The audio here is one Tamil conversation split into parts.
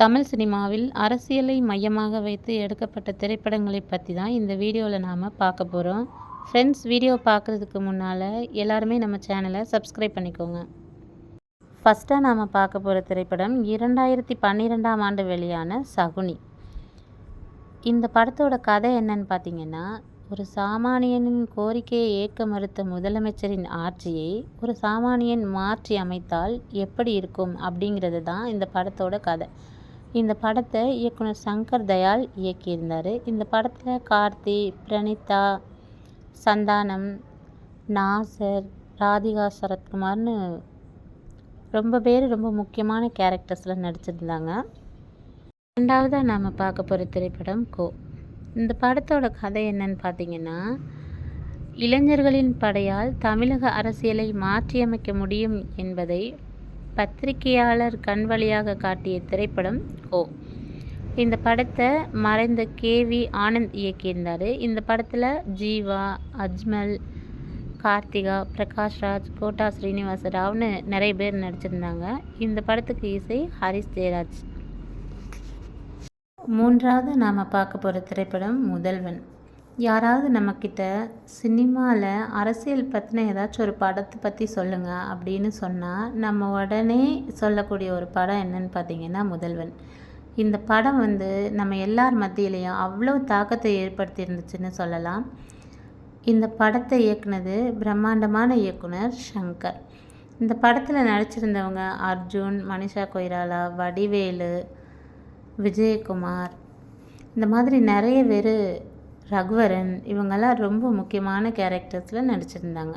தமிழ் சினிமாவில் அரசியலை மையமாக வைத்து எடுக்கப்பட்ட திரைப்படங்களை பற்றி தான் இந்த வீடியோவில் நாம் பார்க்க போகிறோம் ஃப்ரெண்ட்ஸ் வீடியோ பார்க்குறதுக்கு முன்னால் எல்லாருமே நம்ம சேனலை சப்ஸ்கிரைப் பண்ணிக்கோங்க. ஃபஸ்ட்டாக நாம் பார்க்க போகிற திரைப்படம் இரண்டாயிரத்தி பன்னிரெண்டாம் ஆண்டு வெளியான சகுனி. இந்த படத்தோட கதை என்னன்னு பார்த்தீங்கன்னா ஒரு சாமானியனின் கோரிக்கையை ஏற்க மறுத்த முதலமைச்சரின் ஆட்சியை ஒரு சாமானியன் மாற்றி அமைத்தால் எப்படி இருக்கும் அப்படிங்கிறது தான் இந்த படத்தோட கதை. இந்த படத்தை இயக்குனர் சங்கர் தயாள் இயக்கியிருந்தார். இந்த படத்தில் கார்த்தி பிரணிதா சந்தானம் நாசர் ராதிகா சரத்குமார்னு ரொம்ப பேர் ரொம்ப முக்கியமான கேரக்டர்ஸில் நடிச்சிருந்தாங்க. ரெண்டாவதாக நாம் பார்க்க போகிற திரைப்படம் கோ. இந்த படத்தோட கதை என்னன்னு பார்த்தீங்கன்னா இளைஞர்களின் படையால் தமிழக அரசியலை மாற்றியமைக்க முடியும் என்பதை பத்திரிகையாளர் கண் வழியாக காட்டிய திரைப்படம் ஓ இந்த படத்தை மறைந்த கே. வி. ஆனந்த் இயக்கியிருந்தார். இந்த படத்தில் ஜீவா அஜ்மல் கார்த்திகா பிரகாஷ்ராஜ் கோட்டா ஸ்ரீனிவாச ராவ்னு நிறைய பேர் நடிச்சிருந்தாங்க. இந்த படத்துக்கு இசை ஹரிஸ் ஜெயராஜ். மூன்றாவது நாம் பார்க்க போகிற திரைப்படம் முதல்வன். யாராவது நம்மக்கிட்ட சினிமாவில் அரசியல் பற்றின ஏதாச்சும் ஒரு படத்தை பற்றி சொல்லுங்கள் அப்படின்னு சொன்னால் நம்ம உடனே சொல்லக்கூடிய ஒரு படம் என்னன்னு பார்த்தீங்கன்னா முதல்வன். இந்த படம் வந்து நம்ம எல்லார் மத்தியிலையும் அவ்வளோ தாக்கத்தை ஏற்படுத்தியிருந்துச்சுன்னு சொல்லலாம். இந்த படத்தை இயக்குனது பிரம்மாண்டமான இயக்குனர் ஷங்கர் இந்த படத்தில் நடிச்சிருந்தவங்க அர்ஜுன் மனிஷா கொய்ராலா வடிவேலு விஜயகுமார். இந்த மாதிரி நிறைய பேர் ரகுவரன் இவங்கெல்லாம் ரொம்ப முக்கியமான கேரக்டர்ஸில் நடிச்சிருந்தாங்க.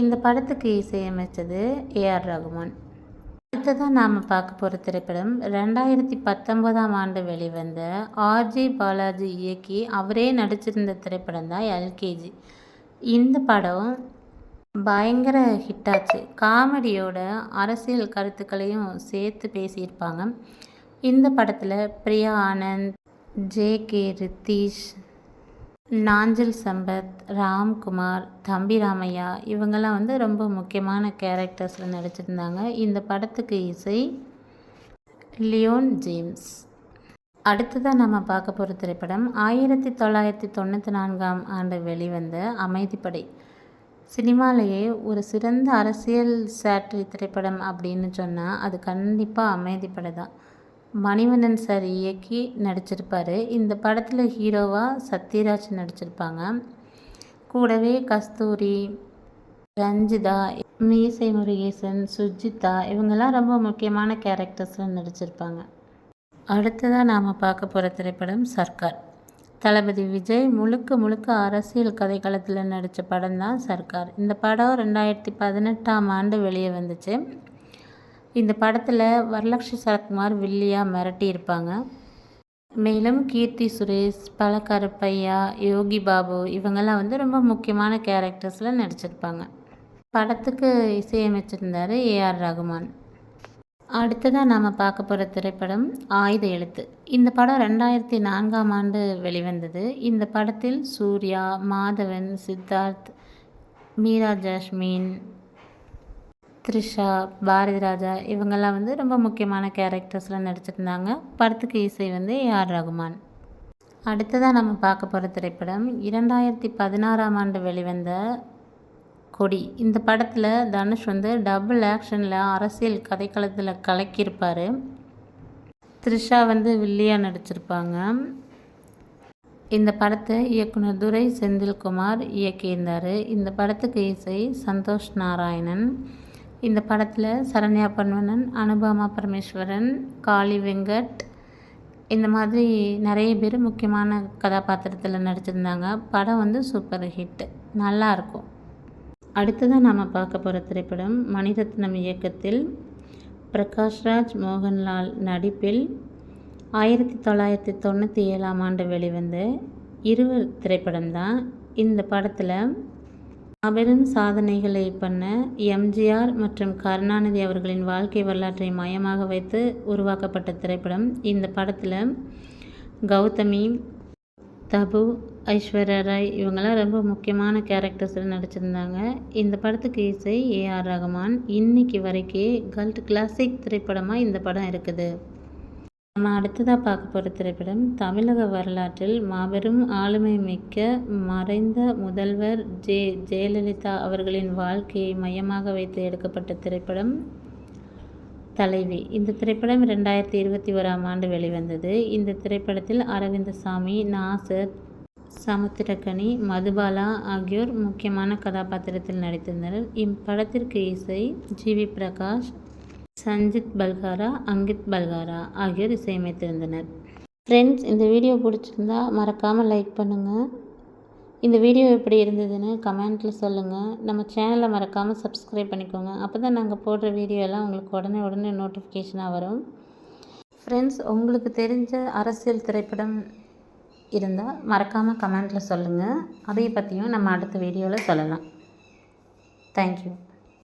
இந்த படத்துக்கு இசையமைச்சது ஏஆர் ரகுமான். அடுத்ததாக நாம் பார்க்க போகிற திரைப்படம் ரெண்டாயிரத்தி பத்தொம்போதாம் ஆண்டு வெளிவந்த ஆர்ஜே பாலாஜி இயக்கி அவரே நடிச்சிருந்த திரைப்படம் தான் எல்கேஜி இந்த படம் பயங்கர ஹிட்டாச்சு. காமெடியோட அரசியல் கருத்துக்களையும் சேர்த்து பேசியிருப்பாங்க. இந்த படத்தில் பிரியா ஆனந்த் ஜே கே ரித்தீஷ் நாஞ்சல் சம்பத் ராம்குமார் தம்பி ராமையா இவங்கெல்லாம் வந்து ரொம்ப முக்கியமான கேரக்டர்ஸில் நடிச்சிருந்தாங்க. இந்த படத்துக்கு இசை லியோன் ஜேம்ஸ். அடுத்ததாக நம்ம பார்க்க போகிற திரைப்படம் ஆயிரத்தி தொள்ளாயிரத்தி தொண்ணூற்றி நான்காம் ஆண்டு வெளிவந்த அமைதிப்படை சினிமாலேயே ஒரு சிறந்த அரசியல் சேட்டரி திரைப்படம் அப்படின்னு சொன்னால் அது கண்டிப்பாக அமைதிப்படை தான். மணிவண்ணன் சார் இயக்கி நடிச்சிருப்பார். இந்த படத்தில் ஹீரோவாக சத்யராஜ் நடிச்சிருப்பாங்க. கூடவே கஸ்தூரி ரஞ்சிதா மீசை முருகேசன் சுஜிதா இவங்கெல்லாம் ரொம்ப முக்கியமான கேரக்டர்ஸில் நடிச்சிருப்பாங்க. அடுத்ததாக நாம் பார்க்க போகிற திரைப்படம் சர்க்கார். தளபதி விஜய் முழுக்க முழுக்க அரசியல் கதைக்களத்தில் நடித்த படம் தான் சர்க்கார். இந்த படம் ரெண்டாயிரத்தி பதினெட்டாம் ஆண்டு வெளியே வந்துச்சு. இந்த படத்தில் வரலட்சுமி சரத்குமார் வில்லியாக மிரட்டியிருப்பாங்க மேலும் கீர்த்தி சுரேஷ் பழக்கருப்பையா யோகி பாபு இவங்கெல்லாம் வந்து ரொம்ப முக்கியமான கேரக்டர்ஸில் நடிச்சிருப்பாங்க. படத்துக்கு இசையமைச்சிருந்தார் ஏஆர் ரகுமான். அடுத்ததாக நாம் பார்க்க போகிற திரைப்படம் ஆயுத எழுத்து. இந்த படம் ரெண்டாயிரத்தி நான்காம் ஆண்டு வெளிவந்தது. இந்த படத்தில் சூர்யா மாதவன் சித்தார்த் மீரா ஜாஸ்மின் த்ரிஷா பாரதி ராஜா இவங்கெல்லாம் வந்து ரொம்ப முக்கியமான கேரக்டர்ஸில் நடிச்சிருந்தாங்க. படத்துக்கு இசை வந்து ஏஆர் ரகுமான். அடுத்ததாக நம்ம பார்க்க போகிற திரைப்படம் இரண்டாயிரத்தி பதினாறாம் ஆண்டு வெளிவந்த கொடி. இந்த படத்தில் தனுஷ் வந்து டபுள் ஆக்ஷனில் அரசியல் கதைக்களத்தில் கலக்கியிருப்பார். த்ரிஷா வந்து வில்லியாக நடிச்சிருப்பாங்க. இந்த படத்தை இயக்குனர் துரை செந்தில்குமார் இயக்கியிருந்தார். இந்த படத்துக்கு இசை சந்தோஷ் நாராயணன். இந்த படத்தில் சரண்யா பன்வனன் அனுபமா பரமேஸ்வரன் காளி வெங்கட் இந்த மாதிரி நிறைய பேர் முக்கியமான கதாபாத்திரத்தில் நடிச்சிருந்தாங்க. படம் வந்து சூப்பர் ஹிட்டு நல்லாயிருக்கும் அடுத்ததாக நாம் பார்க்க போகிற திரைப்படம் மணிரத்னம் இயக்கத்தில் பிரகாஷ்ராஜ் மோகன்லால் நடிப்பில் ஆயிரத்தி தொள்ளாயிரத்தி தொண்ணூற்றி ஏழாம் ஆண்டு வெளிவந்த இருவர் திரைப்படம் தான் இந்த படத்தில் மாபெரும் சாதனைகளை பண்ண எம்ஜிஆர் மற்றும் கருணாநிதி அவர்களின் வாழ்க்கை வரலாற்றை மையமாக வைத்து உருவாக்கப்பட்ட திரைப்படம். இந்த படத்தில் கௌதமி தபு ஐஸ்வர்யா ராய் இவங்கெல்லாம் ரொம்ப முக்கியமான கேரக்டர்ஸில் நடிச்சிருந்தாங்க. இந்த படத்துக்கு இசை ஏஆர் ரஹ்மான் இன்னைக்கு வரைக்கே கல்ட் கிளாசிக் திரைப்படமாக இந்த படம் இருக்குது. நம்ம அடுத்ததாக பார்க்க போகிற திரைப்படம் தமிழக வரலாற்றில் மாபெரும் ஆளுமை மிக்க மறைந்த முதல்வர் ஜெ ஜெயலலிதா அவர்களின் வாழ்க்கையை மையமாக வைத்து எடுக்கப்பட்ட திரைப்படம் தலைவி. இந்த திரைப்படம் ரெண்டாயிரத்தி இருபத்தி ஓராம் ஆண்டு வெளிவந்தது. இந்த திரைப்படத்தில் அரவிந்தசாமி நாசர் சமுத்திரக்கனி மதுபாலா ஆகியோர் முக்கியமான கதாபாத்திரத்தில் நடித்திருந்தனர் இப்படத்திற்கு இசை ஜி வி பிரகாஷ் சஞ்சித் பல்காரா அங்கித் பல்காரா ஆகியோர் இசையமைத்திருந்தனர் ஃப்ரெண்ட்ஸ் இந்த வீடியோ பிடிச்சிருந்தா மறக்காமல் லைக் பண்ணுங்கள் இந்த வீடியோ எப்படி இருந்ததுன்னு கமெண்ட்டில் சொல்லுங்கள் நம்ம சேனலை மறக்காமல் சப்ஸ்கிரைப் பண்ணிக்கோங்க. அப்போ தான் நாங்கள் போடுற வீடியோலாம் உங்களுக்கு உடனே உடனே நோட்டிஃபிகேஷனாக வரும். ஃப்ரெண்ட்ஸ் உங்களுக்கு தெரிஞ்ச அரசியல் திரைப்படம் இருந்தால் மறக்காமல் கமெண்ட்டில் சொல்லுங்கள் அதை பற்றியும் நம்ம அடுத்த வீடியோவில் சொல்லலாம். தேங்க்யூ